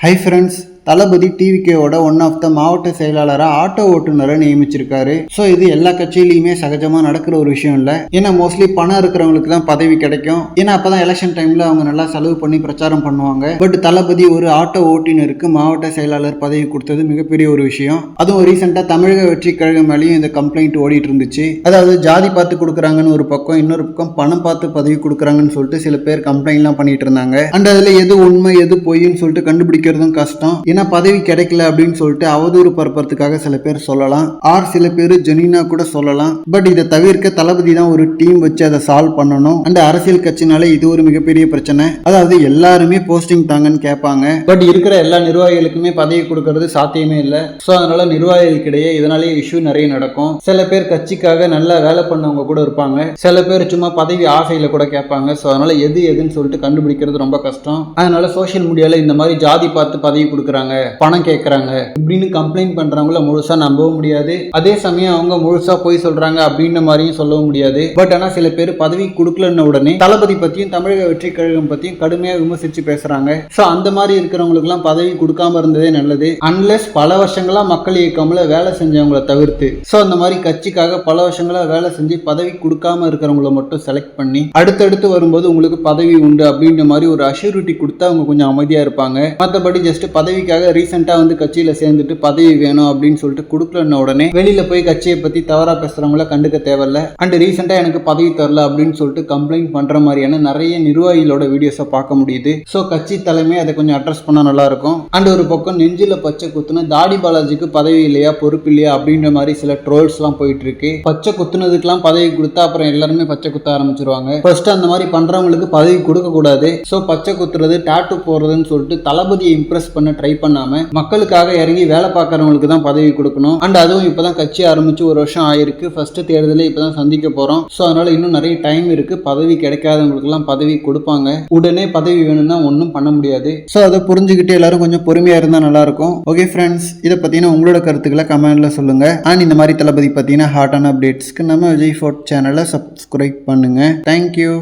High friends தளபதி டிவிகேவோட one of the மாவட்ட செயலாளராக ஆட்டோ ஓட்டுநரை நியமிச்சிருக்காரு. ஸோ இது எல்லா கட்சியிலையுமே சகஜமாக நடக்கிற ஒரு விஷயம் இல்லை. ஏன்னா மோஸ்ட்லி பணம் இருக்கிறவங்களுக்கு தான் பதவி கிடைக்கும். ஏன்னா அப்பதான் எலெக்ஷன் டைமில் அவங்க நல்லா செலவு பண்ணி பிரச்சாரம் பண்ணுவாங்க. பட் தளபதி ஒரு ஆட்டோ ஓட்டுநருக்கு மாவட்ட செயலாளர் பதவி கொடுத்தது மிகப்பெரிய ஒரு விஷயம். அதுவும் ரீசெண்டாக தமிழக வெற்றி கழகம் மேலேயும் இந்த கம்ப்ளைண்ட் ஓடிட்டு இருந்துச்சு. அதாவது ஜாதி பார்த்து கொடுக்குறாங்கன்னு ஒரு பக்கம் இன்னொரு பக்கம் பணம் பார்த்து பதவி கொடுக்குறாங்கன்னு சொல்லிட்டு சில பேர் கம்ப்ளைண்ட்லாம் பண்ணிட்டு இருந்தாங்க. அண்ட் அதில் எது உண்மை எது பொய்ன்னு சொல்லிட்டு கண்டுபிடிக்கிறதும் கஷ்டம். ஏன்னா பதவி கிடைக்கல அப்படின்னு சொல்லிட்டு அவதூறு பரப்புறதுக்காக சில பேர் சொல்லலாம். ஆர் சில பேர் ஜெனினா கூட சொல்லலாம். பட் இதை தவிர்க்க தளபதி தான் ஒரு டீம் வச்சு அதை சால்வ் பண்ணணும். அண்ட் அரசியல் கட்சினால இது ஒரு மிகப்பெரிய பிரச்சனை. அதாவது எல்லாருமே போஸ்டிங் தாங்கன்னு கேட்பாங்க. பட் இருக்கிற எல்லா நிர்வாகிகளுக்குமே பதவி கொடுக்கறது சாத்தியமே இல்லை. ஸோ அதனால நிர்வாகிகளுக்கிடையே இதனாலேயே இஷ்யூ நிறைய நடக்கும். சில பேர் கட்சிக்காக நல்லா வேலை பண்ணவங்க கூட இருப்பாங்க. சில பேர் சும்மா பதவி ஆசையில கூட கேட்பாங்க. ஸோ அதனால எது எதுன்னு சொல்லிட்டு கண்டுபிடிக்கிறது ரொம்ப கஷ்டம். அதனால சோஷியல் மீடியால இந்த மாதிரி ஜாதி பார்த்து பதவி கொடுக்குறாங்க. பணம் கேட்குறாங்க இப்படின்னு கம்ப்ளைண்ட் பண்றவங்கள முழுசா நம்பவும் முடியாது. அதே சமயம் அவங்க முழுசா போய் சொல்றாங்க அப்படின்ற மாதிரியும் சொல்லவும் முடியாது. பட் ஆனா சில பேர் பதவி கொடுக்கலன்ன உடனே தளபதி பத்தியும் தமிழக வெற்றி கழகம் பற்றியும் கடுமையாக விமர்சிச்சு பேசுறாங்க. ஸோ அந்த மாதிரி இருக்கிறவங்களுக்குலாம் பதவி கொடுக்காம இருந்ததே நல்லது. அன்லெஸ் பல வருஷங்களா மக்கள் இயக்கம்ல வேலை செஞ்சவங்கள தவிர்த்து. ஸோ அந்த மாதிரி கட்சிக்காக பல வருஷங்களா வேலை செஞ்சு பதவி கொடுக்காம இருக்கிறவங்கள மட்டும் செலக்ட் பண்ணி அடுத்தடுத்து வரும்போது உங்களுக்கு பதவி உண்டு அப்படின்ற மாதிரி ஒரு அஷ்யூரிட்டி கொடுத்தா அவங்க கொஞ்சம் அமைதியா இருப்பாங்க. மற்றபடி ஜஸ்ட் பதவிக்காக ரீசெண்டாக வந்து கட்சியில் சேர்ந்துட்டு பதவி வேணும் அப்படின்னு சொல்லிட்டு கொடுக்கலன்ன உடனே வெளியில் போய் கட்சியை பற்றி தவறாக பேசுகிறவங்கள கண்டுக்க தேவையில்ல. அண்ட் ரீசெண்டாக எனக்கு பதவி தரல அப்படின்னு சொல்லிட்டு கம்ப்ளைண்ட் பண்ணுற மாதிரியான நிறைய நிர்வாகிகளோட வீடியோஸை பார்க்க முடியுது. ஸோ கட்சி தலைமை அதை கொஞ்சம் அட்ரஸ் பண்ணால் நல்லா இருக்கும். அண்ட் ஒரு பக்கம் நெஞ்சில் பச்சை குத்துன தாடி பாலாஜிக்கு பதவி இல்லையா பொறுப்பு இல்லையா? அப்படின்ற மாதிரி சில ட்ரோல்ஸ்லாம் போயிட்டு இருக்கு. பச்சை குத்துனதுக்கெல்லாம் பதவி கொடுத்தா அப்புறம் எல்லாருமே பச்சை குத்த ஆரம்பிச்சிருவாங்க. ஃபர்ஸ்ட் அந்த மாதிரி பண்றவங்களுக்கு பதவி கொடுக்கக்கூடாது. ஸோ பச்சை குத்துறது டாட்டு போடுறதுன்னு சொல்லிட்டு தளபதியை இம்ப்ரெஸ் பண்ண ட்ரை பண்ணாம மக்களுக்காக இறங்கி வேலை பார்க்கறவங்களுக்கு தான் பதவி கொடுக்கணும். அண்ட் அதுவும் இப்பதான் கட்சி ஆரம்பிச்சு ஒரு வருஷம் ஆயிருக்கு. ஃபர்ஸ்ட் தேர்தலே இப்பதான் சந்திக்க போறோம். ஸோ அதனால இன்னும் நிறைய டைம் இருக்கு. பதவி கிடைக்காதவங்களுக்குலாம் பதவி கொடுப்பாங்க. உடனே பதவி வேணும்னா ஒன்றும் பண்ண முடியாது. ஸோ அதை புரிஞ்சுக்கிட்டு எல்லாரும் கொஞ்சம் பொறுமையா இருந்தா நல்லா இருக்கும் ஓகே ஃப்ரெண்ட்ஸ் இதை பார்த்தீங்கன்னா உங்களோட கருத்துக்களை கமெண்ட்ல சொல்லுங்க. அண்ட் இந்த மாதிரி தளபதி பத்தின ஹாட்டான அப்டேட்ஸ்க்கு நம்ம விஜய் ஃபோர்ட் சேனலை சப்ஸ்கிரைப் பண்ணுங்க. Thank you